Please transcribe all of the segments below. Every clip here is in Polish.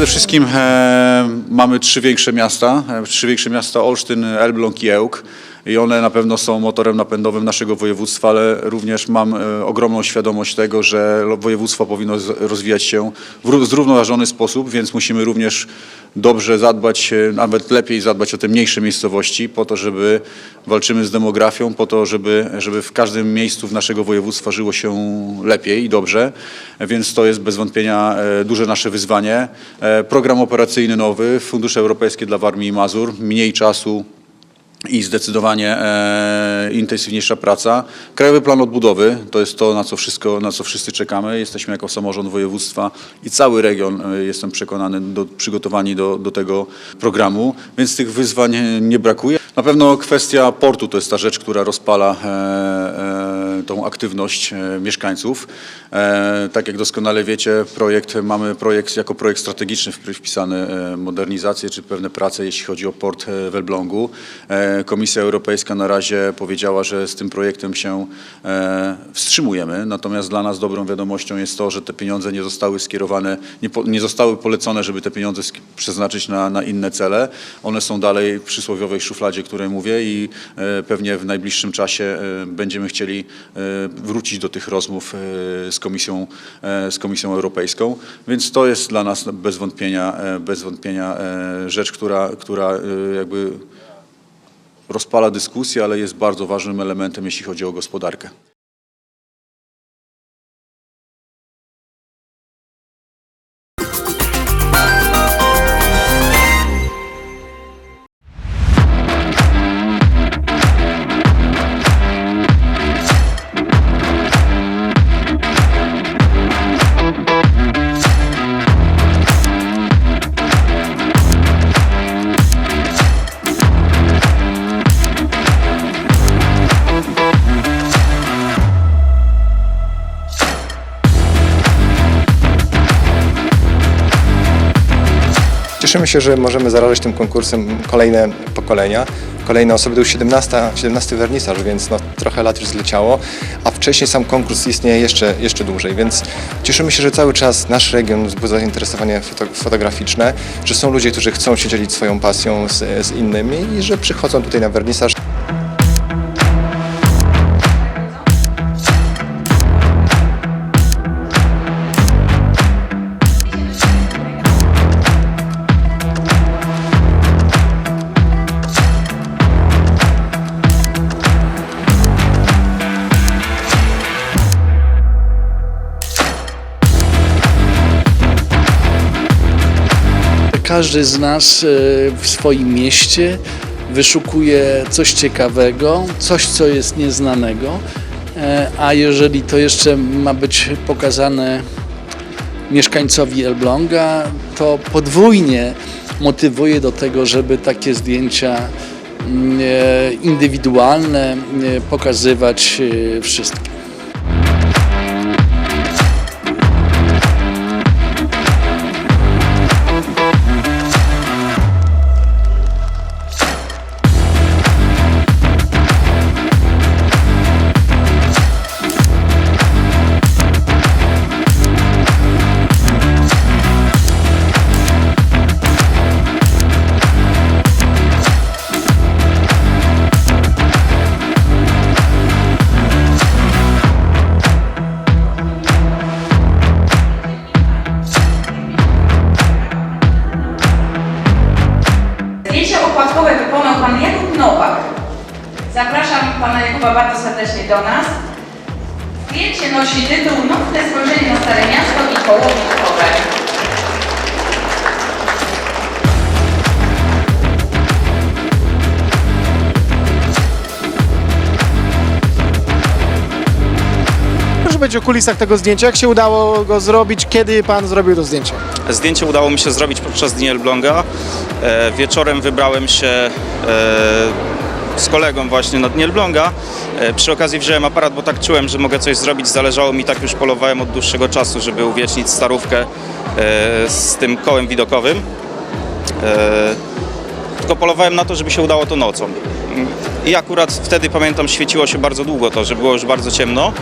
Przede wszystkim e, mamy trzy większe miasta, e, trzy większe miasta Olsztyn, Elbląg i Ełk. I one na pewno są motorem napędowym naszego województwa, ale również mam e, ogromną świadomość tego, że województwo powinno rozwijać się w ró- zrównoważony sposób, więc musimy również dobrze zadbać, e, nawet lepiej zadbać o te mniejsze miejscowości, po to, żeby walczymy z demografią, po to, żeby, żeby w każdym miejscu w naszego województwa żyło się lepiej i dobrze, więc to jest bez wątpienia e, duże nasze wyzwanie. Program operacyjny nowy, fundusze europejskie dla Warmii i Mazur, mniej czasu, i zdecydowanie e, intensywniejsza praca. Krajowy Plan Odbudowy to jest to, na co, wszystko, na co wszyscy czekamy. Jesteśmy jako samorząd województwa i cały region, e, jestem przekonany, do, przygotowani do, do tego programu, więc tych wyzwań nie brakuje. Na pewno kwestia portu to jest ta rzecz, która rozpala e, e, tą aktywność e, mieszkańców. E, tak jak doskonale wiecie, projekt, mamy projekt jako projekt strategiczny wp- wpisany e, modernizację czy pewne prace, jeśli chodzi o port w Elblągu. Komisja Europejska na razie powiedziała, że z tym projektem się wstrzymujemy, natomiast dla nas dobrą wiadomością jest to, że te pieniądze nie zostały skierowane, nie, po, nie zostały polecone, żeby te pieniądze przeznaczyć na, na inne cele. One są dalej w przysłowiowej szufladzie, której mówię i pewnie w najbliższym czasie będziemy chcieli wrócić do tych rozmów e, z Komisją, e, z Komisją Europejską, więc to jest dla nas bez wątpienia, e, bez wątpienia e, rzecz, która, która e, jakby rozpala dyskusję, ale jest bardzo ważnym elementem, jeśli chodzi o gospodarkę. Się, że możemy zarażać tym konkursem kolejne pokolenia. Kolejne osoby, to już 17, 17 wernisaż, więc no, trochę lat już zleciało, a wcześniej sam konkurs istnieje jeszcze, jeszcze dłużej, więc cieszymy się, że cały czas nasz region wzbudza zainteresowanie foto, fotograficzne, że są ludzie, którzy chcą się dzielić swoją pasją z, z innymi i że przychodzą tutaj na wernisaż. Każdy z nas e, w swoim mieście wyszukuje coś ciekawego, coś, co jest nieznanego, E, a jeżeli to jeszcze ma być pokazane mieszkańcowi Elbląga, to podwójnie motywuje do tego, żeby takie zdjęcia mm, e, indywidualne pokazywać wszystkim. Serdecznie do nas. Zdjęcie nosi tytuł Nocne spojrzenie na Stare Miasto i koło Wilkowe. Proszę powiedzieć o kulisach tego zdjęcia. Jak się udało go zrobić? Kiedy pan zrobił to zdjęcie? Zdjęcie udało mi się zrobić podczas Dni Elbląga. E, wieczorem wybrałem się e, z kolegą właśnie na Dni Elbląga. E, przy okazji wziąłem aparat, bo tak czułem, że mogę coś zrobić. Zależało mi, tak już polowałem od dłuższego czasu, żeby uwiecznić starówkę e, z tym kołem widokowym. E, tylko polowałem na to, żeby się udało to nocą. I akurat wtedy, pamiętam, świeciło się bardzo długo to, że było już bardzo ciemno.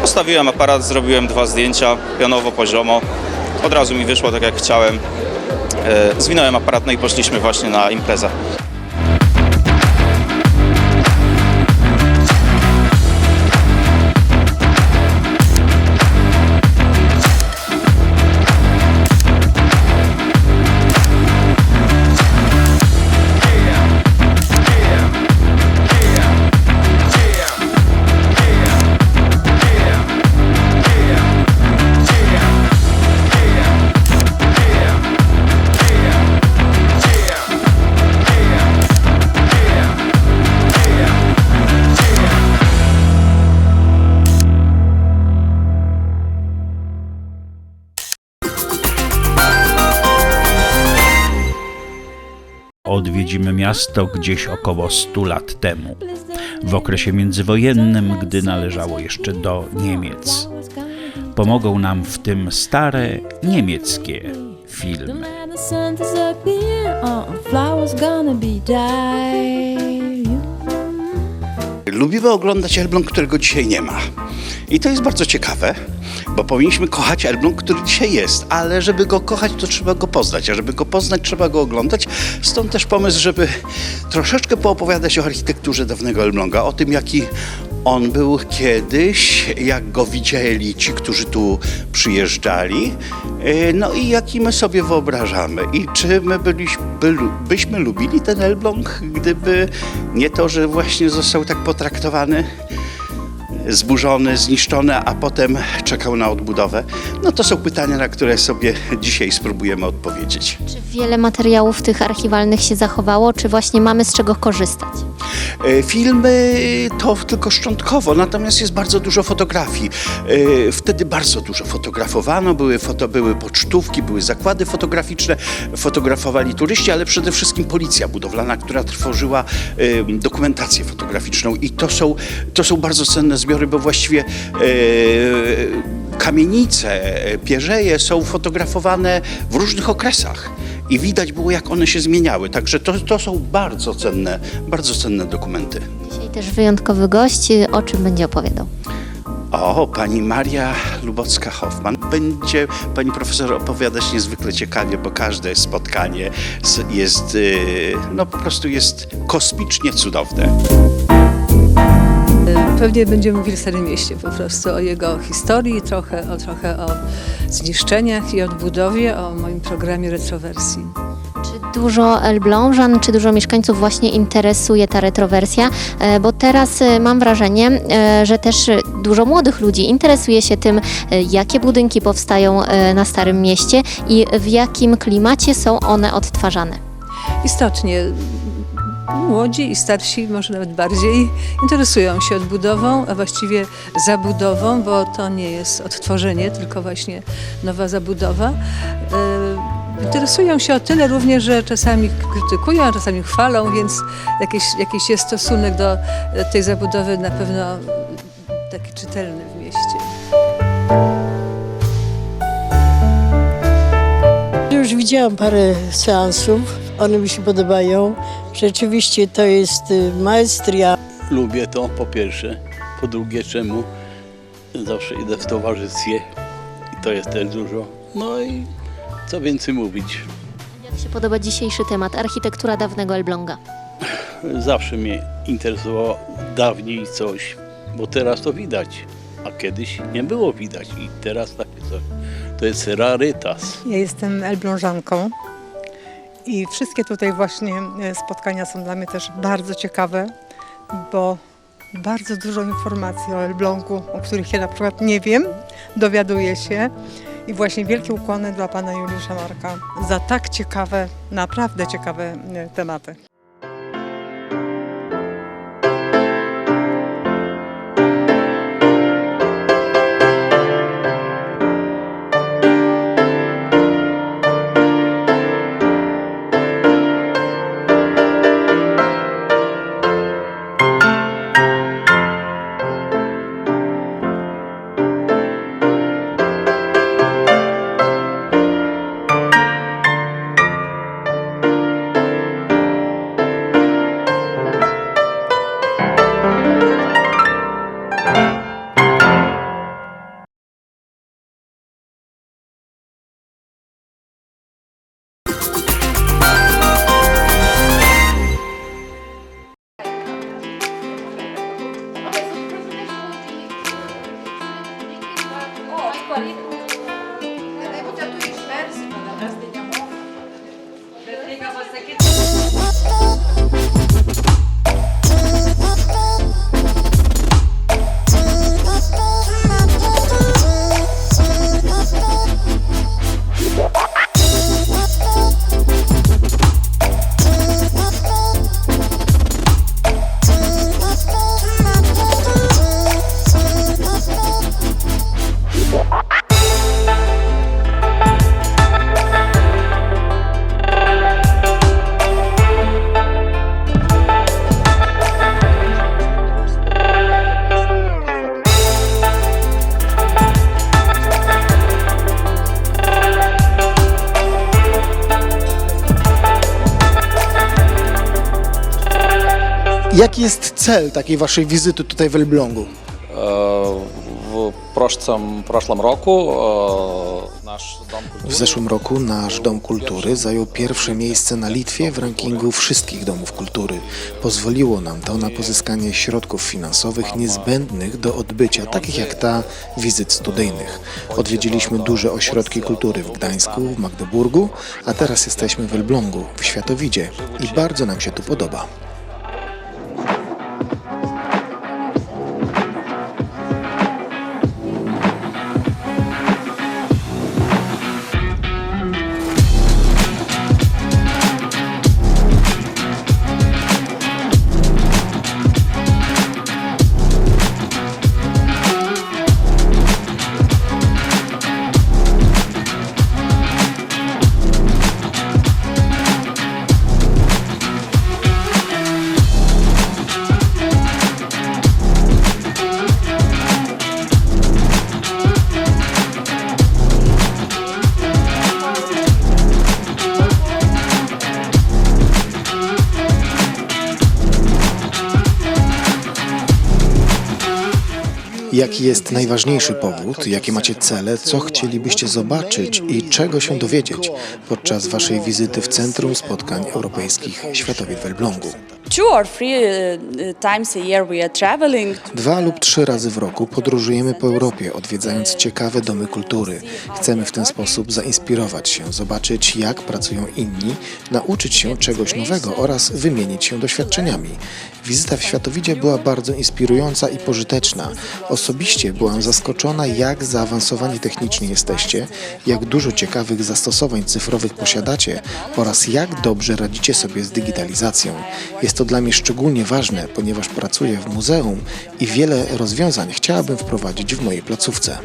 Postawiłem aparat, zrobiłem dwa zdjęcia, pionowo, poziomo. od razu mi wyszło tak jak chciałem. Zwinąłem aparat, no i poszliśmy właśnie na imprezę. Odwiedzimy miasto gdzieś około 100 lat temu, w okresie międzywojennym, gdy należało jeszcze do Niemiec. Pomogą nam w tym stare niemieckie filmy. Lubimy oglądać Elbląg, którego dzisiaj nie ma. I to jest bardzo ciekawe, bo powinniśmy kochać Elbląg, który dzisiaj jest, ale żeby go kochać, to trzeba go poznać, a żeby go poznać, trzeba go oglądać. Stąd też pomysł, żeby troszeczkę poopowiadać o architekturze dawnego Elbląga, o tym, jaki on był kiedyś, jak go widzieli ci, którzy tu przyjeżdżali, yy, no i jaki my sobie wyobrażamy. I czy my byliśmy, by, byśmy lubili ten Elbląg, gdyby nie to, że właśnie został tak potraktowany zburzony, zniszczony, a potem czekał na odbudowę? No to są pytania, na które sobie dzisiaj spróbujemy odpowiedzieć. Czy wiele materiałów tych archiwalnych się zachowało, czy właśnie mamy z czego korzystać? E, Filmy to tylko szczątkowo, natomiast jest bardzo dużo fotografii. E, Wtedy bardzo dużo fotografowano, były, foto, były pocztówki, były zakłady fotograficzne, fotografowali turyści, ale przede wszystkim policja budowlana, która tworzyła e, dokumentację fotograficzną i to są, to są bardzo cenne zbiory, bo właściwie e, kamienice, e, pierzeje są fotografowane w różnych okresach i widać było, jak one się zmieniały. Także to, to są bardzo cenne, bardzo cenne dokumenty. Dzisiaj też wyjątkowy gość, o czym będzie opowiadał. O, pani Maria Lubocka-Hoffman. Będzie pani profesor opowiadać niezwykle ciekawie, bo każde spotkanie jest, y, no po prostu jest kosmicznie cudowne. Pewnie będziemy mówili o Starym Mieście po prostu, o jego historii, trochę o, trochę o zniszczeniach i odbudowie, o moim programie retrowersji. Czy dużo Elblążan, czy dużo mieszkańców właśnie interesuje ta retrowersja? E, Bo teraz e, mam wrażenie, e, że też dużo młodych ludzi interesuje się tym, jakie budynki powstają na Starym Mieście i w jakim klimacie są one odtwarzane. Istotnie młodzi i starsi, może nawet bardziej, interesują się odbudową, a właściwie zabudową, bo to nie jest odtworzenie, tylko właśnie nowa zabudowa. E, Interesują się o tyle również, że czasami krytykują, a czasami chwalą, więc jakiś, jakiś jest stosunek do tej zabudowy na pewno taki czytelny w mieście. Już widziałam parę seansów, one mi się podobają. Rzeczywiście to jest y, maestria. Lubię to po pierwsze. Po drugie, czemu zawsze idę w towarzystwie i to jest też dużo. No i co więcej mówić. Jak się podoba dzisiejszy temat, architektura dawnego Elbląga? Zawsze mnie interesowało dawniej coś, bo teraz to widać, a kiedyś nie było widać i teraz takie coś. To jest rarytas. Ja jestem Elblążanką i wszystkie tutaj właśnie e, spotkania są dla mnie też bardzo ciekawe, bo bardzo dużo informacji o Elblągu, o których ja na przykład nie wiem, dowiaduję się. I właśnie wielkie ukłony dla pana Juliusza Marka za tak ciekawe, naprawdę ciekawe e, tematy. Jaki jest cel takiej waszej wizyty tutaj w Elblągu? W прошлом, прошлом roku e, nasz dom W zeszłym roku nasz Dom Kultury zajął pierwsze miejsce na Litwie w rankingu wszystkich domów kultury. Pozwoliło nam to na pozyskanie środków finansowych niezbędnych do odbycia, takich jak ta wizyt studyjnych. Odwiedziliśmy duże ośrodki kultury w Gdańsku, w Magdeburgu, a teraz jesteśmy w Elblągu, w Światowidzie i bardzo nam się tu podoba. Jaki jest najważniejszy powód, jakie macie cele, co chcielibyście zobaczyć i czego się dowiedzieć podczas waszej wizyty w Centrum Spotkań Europejskich Światowiec w Elblągu? Dwa lub trzy razy w roku podróżujemy po Europie, odwiedzając ciekawe domy kultury. Chcemy w ten sposób zainspirować się, zobaczyć jak pracują inni, nauczyć się czegoś nowego oraz wymienić się doświadczeniami. Wizyta w Światowidzie była bardzo inspirująca i pożyteczna. Osobiście byłam zaskoczona, jak zaawansowani technicznie jesteście, jak dużo ciekawych zastosowań cyfrowych posiadacie oraz jak dobrze radzicie sobie z digitalizacją. Jest to dla mnie szczególnie ważne, ponieważ pracuję w muzeum i wiele rozwiązań chciałabym wprowadzić w mojej placówce.